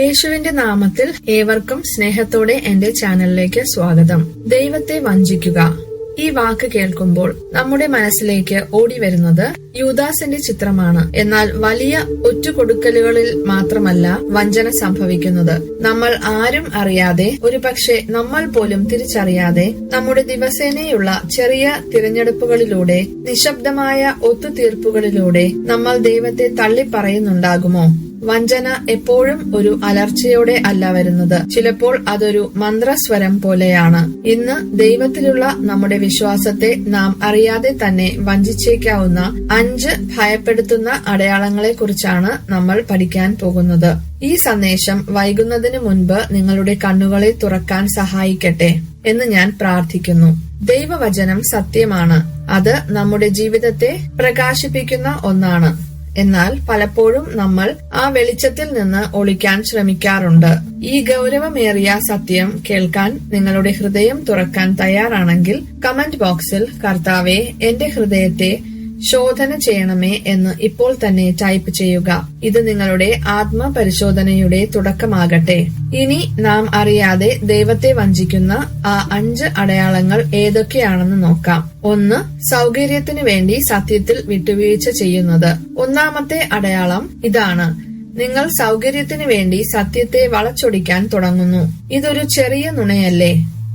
യേശുവിന്റെ നാമത്തിൽ ഏവർക്കും സ്നേഹത്തോടെ എന്റെ ചാനലിലേക്ക് സ്വാഗതം. ദൈവത്തെ വഞ്ചിക്കുക. ഈ വാക്ക് കേൾക്കുമ്പോൾ നമ്മുടെ മനസ്സിലേക്ക് ഓടി വരുന്നത് യൂദാസിന്റെ ചിത്രമാണ്. എന്നാൽ വലിയ ഒറ്റുകൊടുക്കലുകളിൽ മാത്രമല്ല വഞ്ചന സംഭവിക്കുന്നത്. നമ്മൾ ആരും അറിയാതെ ഒരുപക്ഷെ നമ്മൾ പോലും തിരിച്ചറിയാതെ നമ്മുടെ ദിവസേനയുള്ള ചെറിയ തിരഞ്ഞെടുപ്പുകളിലൂടെ നിശബ്ദമായ ഒത്തുതീർപ്പുകളിലൂടെ നമ്മൾ ദൈവത്തെ തള്ളിപ്പറയുന്നുണ്ടാകുമോ? വഞ്ചന എപ്പോഴും ഒരു അലർച്ചയോടെ അല്ല വരുന്നത്. ചിലപ്പോൾ അതൊരു മന്ത്രസ്വരം പോലെയാണ്. ഇന്ന് ദൈവത്തിലുള്ള നമ്മുടെ വിശ്വാസത്തെ നാം അറിയാതെ തന്നെ വഞ്ചിച്ചേക്കാവുന്ന അഞ്ച് ഭയപ്പെടുത്തുന്ന അടയാളങ്ങളെ കുറിച്ചാണ് നമ്മൾ പഠിക്കാൻ പോകുന്നത്. ഈ സന്ദേശം വൈകുന്നതിന് മുൻപ് നിങ്ങളുടെ കണ്ണുകളെ തുറക്കാൻ സഹായിക്കട്ടെ എന്ന് ഞാൻ പ്രാർത്ഥിക്കുന്നു. ദൈവവചനം സത്യമാണ്. അത് നമ്മുടെ ജീവിതത്തെ പ്രകാശിപ്പിക്കുന്ന ഒന്നാണ്. എന്നാൽ പലപ്പോഴും നമ്മൾ ആ വെളിച്ചത്തിൽ നിന്ന് ഒളിക്കാൻ ശ്രമിക്കാറുണ്ട്. ഈ ഗൗരവമേറിയ സത്യം കേൾക്കാൻ നിങ്ങളുടെ ഹൃദയം തുറക്കാൻ തയ്യാറാണെങ്കിൽ കമന്റ് ബോക്സിൽ കർത്താവെ എന്റെ ഹൃദയത്തെ ശോധന ചെയ്യണമേ എന്ന് ഇപ്പോൾ തന്നെ ടൈപ്പ് ചെയ്യുക. ഇത് നിങ്ങളുടെ ആത്മപരിശോധനയുടെ തുടക്കമാകട്ടെ. ഇനി നാം അറിയാതെ ദൈവത്തെ വഞ്ചിക്കുന്ന ആ അഞ്ച് അടയാളങ്ങൾ ഏതൊക്കെയാണെന്ന് നോക്കാം. ഒന്ന് സൗകര്യത്തിനു വേണ്ടി സത്യത്തിൽ വിട്ടുവീഴ്ച ചെയ്യുന്നത്. ഒന്നാമത്തെ അടയാളം ഇതാണ്. നിങ്ങൾ സൗകര്യത്തിനു വേണ്ടി സത്യത്തെ വളച്ചൊടിക്കാൻ തുടങ്ങുന്നു. ഇതൊരു ചെറിയ നുണയല്ലേ?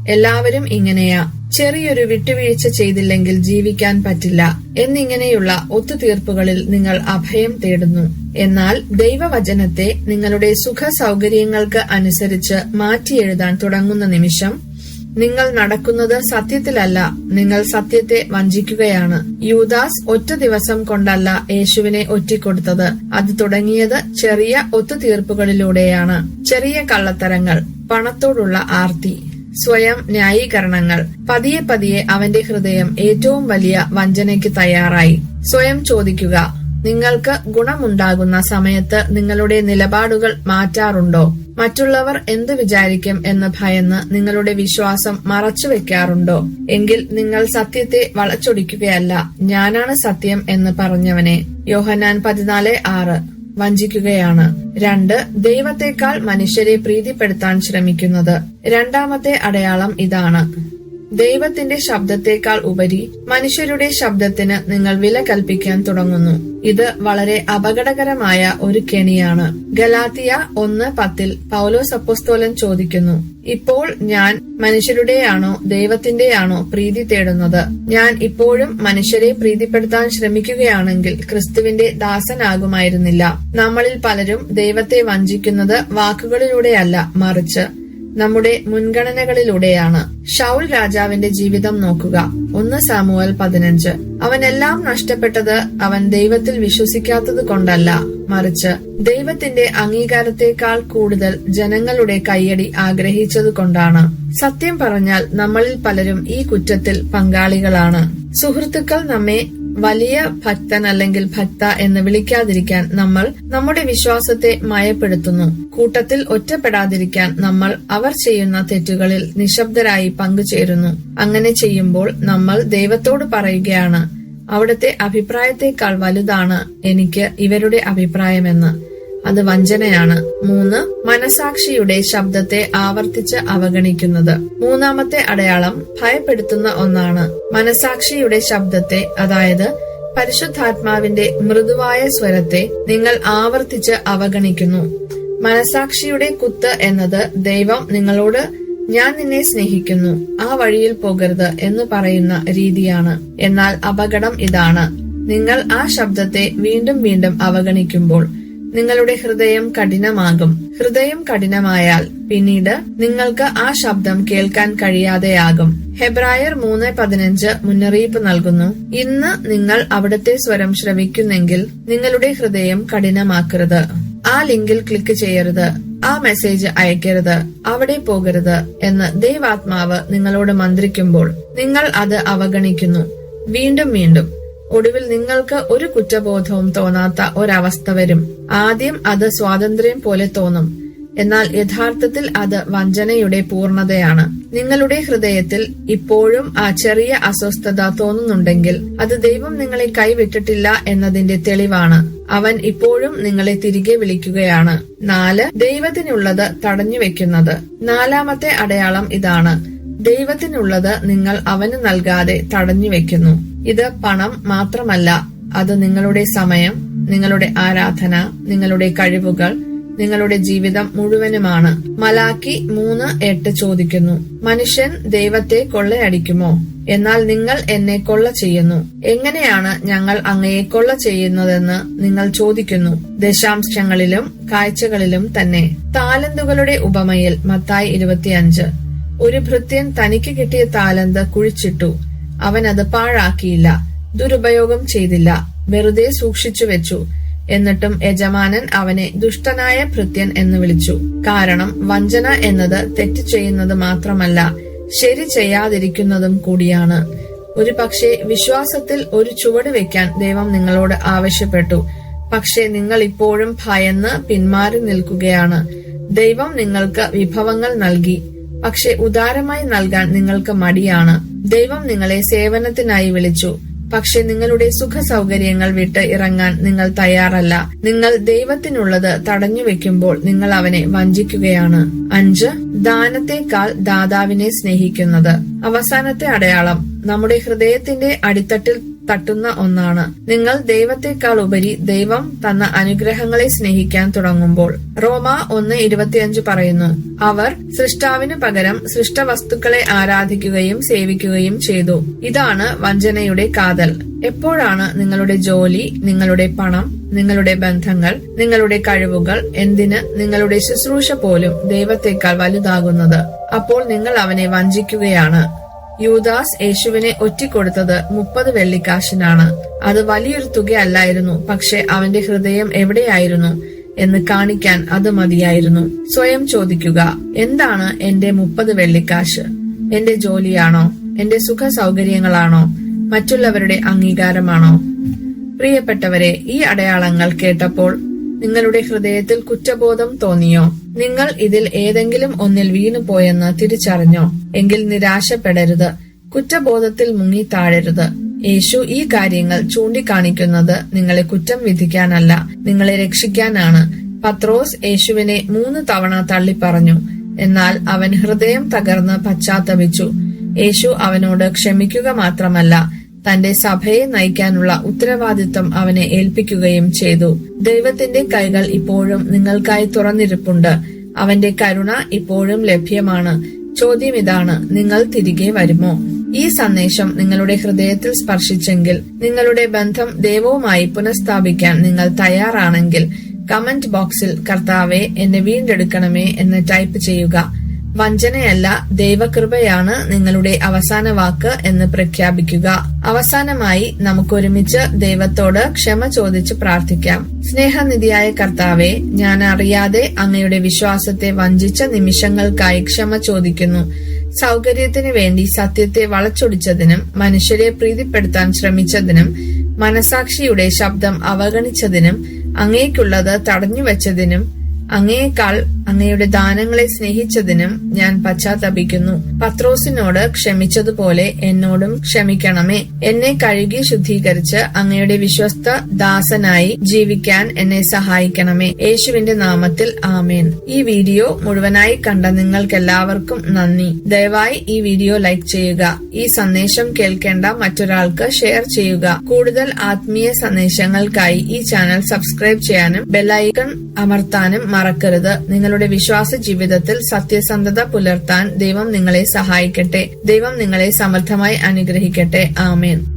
എല്ലാവരും ഇങ്ങനെയാ. ചെറിയൊരു വിട്ടുവീഴ്ച ചെയ്തില്ലെങ്കിൽ ജീവിക്കാൻ പറ്റില്ല. എന്നിങ്ങനെയുള്ള ഒത്തുതീർപ്പുകളിൽ നിങ്ങൾ അഭയം തേടുന്നു. എന്നാൽ ദൈവവചനത്തെ നിങ്ങളുടെ സുഖ സൗകര്യങ്ങൾക്ക് അനുസരിച്ച് മാറ്റിയെഴുതാൻ തുടങ്ങുന്ന നിമിഷം നിങ്ങൾ നടക്കുന്നത് സത്യത്തിലല്ല. നിങ്ങൾ സത്യത്തെ വഞ്ചിക്കുകയാണ്. യൂദാസ് ഒറ്റ ദിവസം കൊണ്ടല്ല യേശുവിനെ ഒറ്റിക്കൊടുത്തത്. അത് തുടങ്ങിയത് ചെറിയ ഒത്തുതീർപ്പുകളിലൂടെയാണ്. ചെറിയ കള്ളത്തരങ്ങൾ പണത്തോടുള്ള ആർത്തി. സ്വയം ന്യായീകരണങ്ങൾ. പതിയെ പതിയെ അവന്റെ ഹൃദയം ഏറ്റവും വലിയ വഞ്ചനയ്ക്ക് തയ്യാറായി. സ്വയം ചോദിക്കുക നിങ്ങൾക്ക് ഗുണമുണ്ടാകുന്ന സമയത്ത് നിങ്ങളുടെ നിലപാടുകൾ മാറ്റാറുണ്ടോ? മറ്റുള്ളവർ എന്ത് വിചാരിക്കും എന്ന് ഭയന്ന് നിങ്ങളുടെ വിശ്വാസം മറച്ചു വെക്കാറുണ്ടോ? എങ്കിൽ നിങ്ങൾ സത്യത്തെ വളച്ചൊടിക്കുകയല്ല ഞാനാണ് സത്യം എന്ന് പറഞ്ഞവനെ. യോഹനാൻ പതിനാല് ആറ്. വഞ്ചിക്കുകയാണ്. രണ്ട് ദൈവത്തെക്കാൾ മനുഷ്യരെ പ്രീതിപ്പെടുത്താൻ ശ്രമിക്കുന്നത്. രണ്ടാമത്തെ അടയാളം ഇതാണ്. ദൈവത്തിന്റെ ശബ്ദത്തെക്കാൾ ഉപരി മനുഷ്യരുടെ ശബ്ദത്തിന് നിങ്ങൾ വില കൽപ്പിക്കാൻ തുടങ്ങുന്നു. ഇത് വളരെ അപകടകരമായ ഒരു കെണിയാണ്. ഗലാത്തിയ ഒന്ന് പത്തിൽ പൗലോസ് അപ്പോസ്തോലൻ ചോദിക്കുന്നു ഇപ്പോൾ ഞാൻ മനുഷ്യരുടെയാണോ ദൈവത്തിന്റെയാണോ പ്രീതി തേടുന്നത്? ഞാൻ ഇപ്പോഴും മനുഷ്യരെ പ്രീതിപ്പെടുത്താൻ ശ്രമിക്കുകയാണെങ്കിൽ ക്രിസ്തുവിന്റെ ദാസനാകുമായിരുന്നില്ല. നമ്മളിൽ പലരും ദൈവത്തെ വഞ്ചിക്കുന്നത് വാക്കുകളിലൂടെയല്ല മറിച്ച് നമ്മുടെ മുൻഗണനകളിലൂടെയാണ് ഷൗൽ രാജാവിന്റെ ജീവിതം നോക്കുക. ഒന്ന് സാമുവൽ പതിനഞ്ച്. അവനെല്ലാം നഷ്ടപ്പെട്ടത് അവൻ ദൈവത്തിൽ വിശ്വസിക്കാത്തത് കൊണ്ടല്ല. മറിച്ച് ദൈവത്തിന്റെ അംഗീകാരത്തെക്കാൾ കൂടുതൽ ജനങ്ങളുടെ കയ്യടി ആഗ്രഹിച്ചത് കൊണ്ടാണ്. സത്യം പറഞ്ഞാൽ നമ്മളിൽ പലരും ഈ കുറ്റത്തിൽ പങ്കാളികളാണ്. സുഹൃത്തുക്കൾ നമ്മെ വലിയ ഭക്തൻ അല്ലെങ്കിൽ ഭക്ത എന്ന് വിളിക്കാതിരിക്കാൻ നമ്മൾ നമ്മുടെ വിശ്വാസത്തെ മയപ്പെടുത്തുന്നു. കൂട്ടത്തിൽ ഒറ്റപ്പെടാതിരിക്കാൻ നമ്മൾ അവർ ചെയ്യുന്ന തെറ്റുകളിൽ നിശബ്ദരായി പങ്കുചേരുന്നു. അങ്ങനെ ചെയ്യുമ്പോൾ നമ്മൾ ദൈവത്തോട് പറയുകയാണ് അവിടുത്തെ അഭിപ്രായത്തെക്കാൾ വലുതാണ് എനിക്ക് ഇവരുടെ അഭിപ്രായമെന്ന്. അത് വഞ്ചനയാണ്. മൂന്ന് മനസാക്ഷിയുടെ ശബ്ദത്തെ ആവർത്തിച്ച് അവഗണിക്കുന്നത്. മൂന്നാമത്തെ അടയാളം ഭയപ്പെടുത്തുന്ന ഒന്നാണ്. മനസാക്ഷിയുടെ ശബ്ദത്തെ അതായത് പരിശുദ്ധാത്മാവിന്റെ മൃദുവായ സ്വരത്തെ നിങ്ങൾ ആവർത്തിച്ച് അവഗണിക്കുന്നു. മനസാക്ഷിയുടെ കുത്ത് എന്നത് ദൈവം നിങ്ങളോട് ഞാൻ നിന്നെ സ്നേഹിക്കുന്നു ആ വഴിയിൽ പോകരുത് എന്ന് പറയുന്ന രീതിയാണ്. എന്നാൽ അപകടം ഇതാണ്. നിങ്ങൾ ആ ശബ്ദത്തെ വീണ്ടും വീണ്ടും അവഗണിക്കുമ്പോൾ നിങ്ങളുടെ ഹൃദയം കഠിനമാകും. ഹൃദയം കഠിനമായാൽ പിന്നീട് നിങ്ങൾക്ക് ആ ശബ്ദം കേൾക്കാൻ കഴിയാതെയാകും. ഹെബ്രായർ മൂന്ന് പതിനഞ്ച് മുന്നറിയിപ്പ് നൽകുന്നു. ഇന്ന് നിങ്ങൾ അവിടത്തെ സ്വരം ശ്രവിക്കുന്നെങ്കിൽ നിങ്ങളുടെ ഹൃദയം കഠിനമാക്കരുത്. ആ ലിങ്കിൽ ക്ലിക്ക് ചെയ്യരുത്. ആ മെസ്സേജ് അയക്കരുത്. അവിടെ പോകരുത് എന്ന് ദൈവാത്മാവ് നിങ്ങളോട് മന്ത്രിക്കുമ്പോൾ നിങ്ങൾ അത് അവഗണിക്കുന്നു. വീണ്ടും വീണ്ടും. ഒടുവിൽ നിങ്ങൾക്ക് ഒരു കുറ്റബോധവും തോന്നാത്ത ഒരവസ്ഥ വരും. ആദ്യം അത് സ്വാതന്ത്ര്യം പോലെ തോന്നും. എന്നാൽ യഥാർത്ഥത്തിൽ അത് വഞ്ചനയുടെ പൂർണതയാണ് നിങ്ങളുടെ ഹൃദയത്തിൽ ഇപ്പോഴും ആ ചെറിയ അസ്വസ്ഥത തോന്നുന്നുണ്ടെങ്കിൽ അത് ദൈവം നിങ്ങളെ കൈവിട്ടിട്ടില്ല എന്നതിന്റെ തെളിവാണ്. അവൻ ഇപ്പോഴും നിങ്ങളെ തിരികെ വിളിക്കുകയാണ്. നാല് ദൈവത്തിനുള്ളത് തടഞ്ഞു വെക്കുന്നത് നാലാമത്തെ അടയാളം ഇതാണ്. ദൈവത്തിനുള്ളത് നിങ്ങൾ അവന് നൽകാതെ തടഞ്ഞു വെക്കുന്നു. ഇത് പണം മാത്രമല്ല. അത് നിങ്ങളുടെ സമയം നിങ്ങളുടെ ആരാധന നിങ്ങളുടെ കഴിവുകൾ നിങ്ങളുടെ ജീവിതം മുഴുവനുമാണ്. മലാക്കി മൂന്ന് എട്ട് ചോദിക്കുന്നു മനുഷ്യൻ ദൈവത്തെ കൊള്ളയടിക്കുമോ? എന്നാൽ നിങ്ങൾ എന്നെ കൊള്ള ചെയ്യുന്നു. എങ്ങനെയാണ് ഞങ്ങൾ അങ്ങയെ കൊള്ള ചെയ്യുന്നതെന്ന് നിങ്ങൾ ചോദിക്കുന്നു. ദശാംശങ്ങളിലും കാഴ്ചകളിലും തന്നെ. താലന്തുകളുടെ ഉപമയിൽ മത്തായി ഇരുപത്തിയഞ്ച്. ഒരു ഭൃത്യൻ തനിക്ക് കിട്ടിയ താലന്ത് കുഴിച്ചിട്ടു. അവൻ അത് പാഴാക്കിയില്ല. ദുരുപയോഗം ചെയ്തില്ല. വെറുതെ സൂക്ഷിച്ചു വെച്ചു. എന്നിട്ടും യജമാനൻ അവനെ ദുഷ്ടനായ ഭൃത്യൻ എന്ന് വിളിച്ചു. കാരണം വഞ്ചന എന്നത് തെറ്റ് ചെയ്യുന്നത് മാത്രമല്ല ശരി ചെയ്യാതിരിക്കുന്നതും കൂടിയാണ്. ഒരു പക്ഷേ വിശ്വാസത്തിൽ ഒരു ചുവട് വെക്കാൻ ദൈവം നിങ്ങളോട് ആവശ്യപ്പെട്ടു. പക്ഷേ നിങ്ങൾ ഇപ്പോഴും ഭയന്ന് പിന്മാറി നിൽക്കുകയാണ്. ദൈവം നിങ്ങൾക്ക് വിഭവങ്ങൾ നൽകി. പക്ഷെ ഉദാരമായി നൽകാൻ നിങ്ങൾക്ക് മടിയാണ്. ദൈവം നിങ്ങളെ സേവനത്തിനായി വിളിച്ചു. പക്ഷെ നിങ്ങളുടെ സുഖ സൗകര്യങ്ങൾ വിട്ട് ഇറങ്ങാൻ നിങ്ങൾ തയ്യാറല്ല. നിങ്ങൾ ദൈവത്തിനുള്ളത് തടഞ്ഞു വെക്കുമ്പോൾ നിങ്ങൾ അവനെ വഞ്ചിക്കുകയാണ്. അഞ്ച് ദാനത്തെക്കാൾ ദാതാവിനെ സ്നേഹിക്കുന്നത്. അവസാനത്തെ അടയാളം നമ്മുടെ ഹൃദയത്തിന്റെ അടിത്തട്ടിൽ തട്ടുന്ന ഒന്നാണ്. നിങ്ങൾ ദൈവത്തെക്കാൾ ഉപരി ദൈവം തന്ന അനുഗ്രഹങ്ങളെ സ്നേഹിക്കാൻ തുടങ്ങുമ്പോൾ. റോമ ഒന്ന് ഇരുപത്തിയഞ്ച് പറയുന്നു അവർ സൃഷ്ടാവിന് പകരം സൃഷ്ടവസ്തുക്കളെ ആരാധിക്കുകയും സേവിക്കുകയും ചെയ്തു. ഇതാണ് വഞ്ചനയുടെ കാതൽ. എപ്പോഴാണ് നിങ്ങളുടെ ജോലി നിങ്ങളുടെ പണം നിങ്ങളുടെ ബന്ധങ്ങൾ നിങ്ങളുടെ കഴിവുകൾ എന്തിന് നിങ്ങളുടെ ശുശ്രൂഷ പോലും ദൈവത്തെക്കാൾ വലുതാകുന്നത്? അപ്പോൾ നിങ്ങൾ അവനെ വഞ്ചിക്കുകയാണ്. യൂദാസ് യേശുവിനെ ഒറ്റിക്കൊടുത്തത് മുപ്പത് വെള്ളിക്കാശിനാണ്. അത് വലിയൊരു തുകയല്ലായിരുന്നു പക്ഷെ അവന്റെ ഹൃദയം എവിടെയായിരുന്നു എന്ന് കാണിക്കാൻ അത് മതിയായിരുന്നു. സ്വയം ചോദിക്കുക എന്താണ് എന്റെ മുപ്പത് വെള്ളിക്കാശ്? എന്റെ ജോലിയാണോ? എന്റെ സുഖ സൗകര്യങ്ങളാണോ മറ്റുള്ളവരുടെ അംഗീകാരമാണോ? പ്രിയപ്പെട്ടവരെ ഈ അടയാളങ്ങൾ കേട്ടപ്പോൾ നിങ്ങളുടെ ഹൃദയത്തിൽ കുറ്റബോധം തോന്നിയോ? നിങ്ങൾ ഇതിൽ ഏതെങ്കിലും ഒന്നിൽ വീണുപോയെന്ന് തിരിച്ചറിഞ്ഞോ എങ്കിൽ നിരാശപ്പെടരുത് കുറ്റബോധത്തിൽ മുങ്ങി താഴരുത് യേശു ഈ കാര്യങ്ങൾ ചൂണ്ടിക്കാണിക്കുന്നത് നിങ്ങളെ കുറ്റം വിധിക്കാനല്ല നിങ്ങളെ രക്ഷിക്കാനാണ്. പത്രോസ് യേശുവിനെ മൂന്ന് തവണ തള്ളിപ്പറഞ്ഞു എന്നാൽ അവൻ ഹൃദയം തകർന്ന് പശ്ചാത്തപിച്ചു. യേശു അവനോട് ക്ഷമിക്കുക മാത്രമല്ല തന്റെ സഭയെ നയിക്കാനുള്ള ഉത്തരവാദിത്വം അവനെ ഏൽപ്പിക്കുകയും ചെയ്തു. ദൈവത്തിന്റെ കൈകൾ ഇപ്പോഴും നിങ്ങൾക്കായി തുറന്നിരിപ്പുണ്ട്. അവന്റെ കരുണ ഇപ്പോഴും ലഭ്യമാണ്. ചോദ്യം ഇതാണ് നിങ്ങൾ തിരികെ വരുമോ? ഈ സന്ദേശം നിങ്ങളുടെ ഹൃദയത്തിൽ സ്പർശിച്ചെങ്കിൽ നിങ്ങളുടെ ബന്ധം ദൈവവുമായി പുനഃസ്ഥാപിക്കാൻ നിങ്ങൾ തയ്യാറാണെങ്കിൽ കമന്റ് ബോക്സിൽ കർത്താവെ എന്നെ വീണ്ടെടുക്കണമേ എന്ന് ടൈപ്പ് ചെയ്യുക. വഞ്ചനയല്ല ദൈവകൃപയാണ് നിങ്ങളുടെ അവസാന വാക്ക് എന്ന് പ്രഖ്യാപിക്കുക. അവസാനമായി നമുക്കൊരുമിച്ച് ദൈവത്തോട് ക്ഷമ ചോദിച്ച് പ്രാർത്ഥിക്കാം. സ്നേഹനിധിയായ കർത്താവെ ഞാൻ അറിയാതെ അങ്ങയുടെ വിശ്വാസത്തെ വഞ്ചിച്ച നിമിഷങ്ങൾക്കായി ക്ഷമ ചോദിക്കുന്നു. സൗകര്യത്തിന് വേണ്ടി സത്യത്തെ വളച്ചൊടിച്ചതിനും മനുഷ്യരെ പ്രീതിപ്പെടുത്താൻ ശ്രമിച്ചതിനും മനസാക്ഷിയുടെ ശബ്ദം അവഗണിച്ചതിനും അങ്ങേക്കുള്ളത് തടഞ്ഞുവച്ചതിനും അങ്ങയേക്കാൾ അങ്ങയുടെ ദാനങ്ങളെ സ്നേഹിച്ചതിനും ഞാൻ പശ്ചാത്തപിക്കുന്നു. പത്രോസിനോട് ക്ഷമിച്ചതുപോലെ എന്നോടും ക്ഷമിക്കണമേ. എന്നെ കഴുകി ശുദ്ധീകരിച്ച് അങ്ങയുടെ വിശ്വസ്ത ദാസനായി ജീവിക്കാൻ എന്നെ സഹായിക്കണമേ. യേശുവിന്റെ നാമത്തിൽ ആമേൻ. ഈ വീഡിയോ മുഴുവനായി കണ്ട നിങ്ങൾക്കെല്ലാവർക്കും നന്ദി. ദയവായി ഈ വീഡിയോ ലൈക്ക് ചെയ്യുക. ഈ സന്ദേശം കേൾക്കേണ്ട മറ്റൊരാൾക്ക് ഷെയർ ചെയ്യുക. കൂടുതൽ ആത്മീയ സന്ദേശങ്ങൾക്കായി ഈ ചാനൽ സബ്സ്ക്രൈബ് ചെയ്യാനും ബെല്ലൈക്കൺ അമർത്താനും മറക്കരുത്. നിങ്ങളുടെ വിശ്വാസ ജീവിതത്തിൽ സത്യസന്ധത പുലർത്താൻ ദൈവം നിങ്ങളെ സഹായിക്കട്ടെ. ദൈവം നിങ്ങളെ സമർത്ഥമായി അനുഗ്രഹിക്കട്ടെ. ആമേൻ.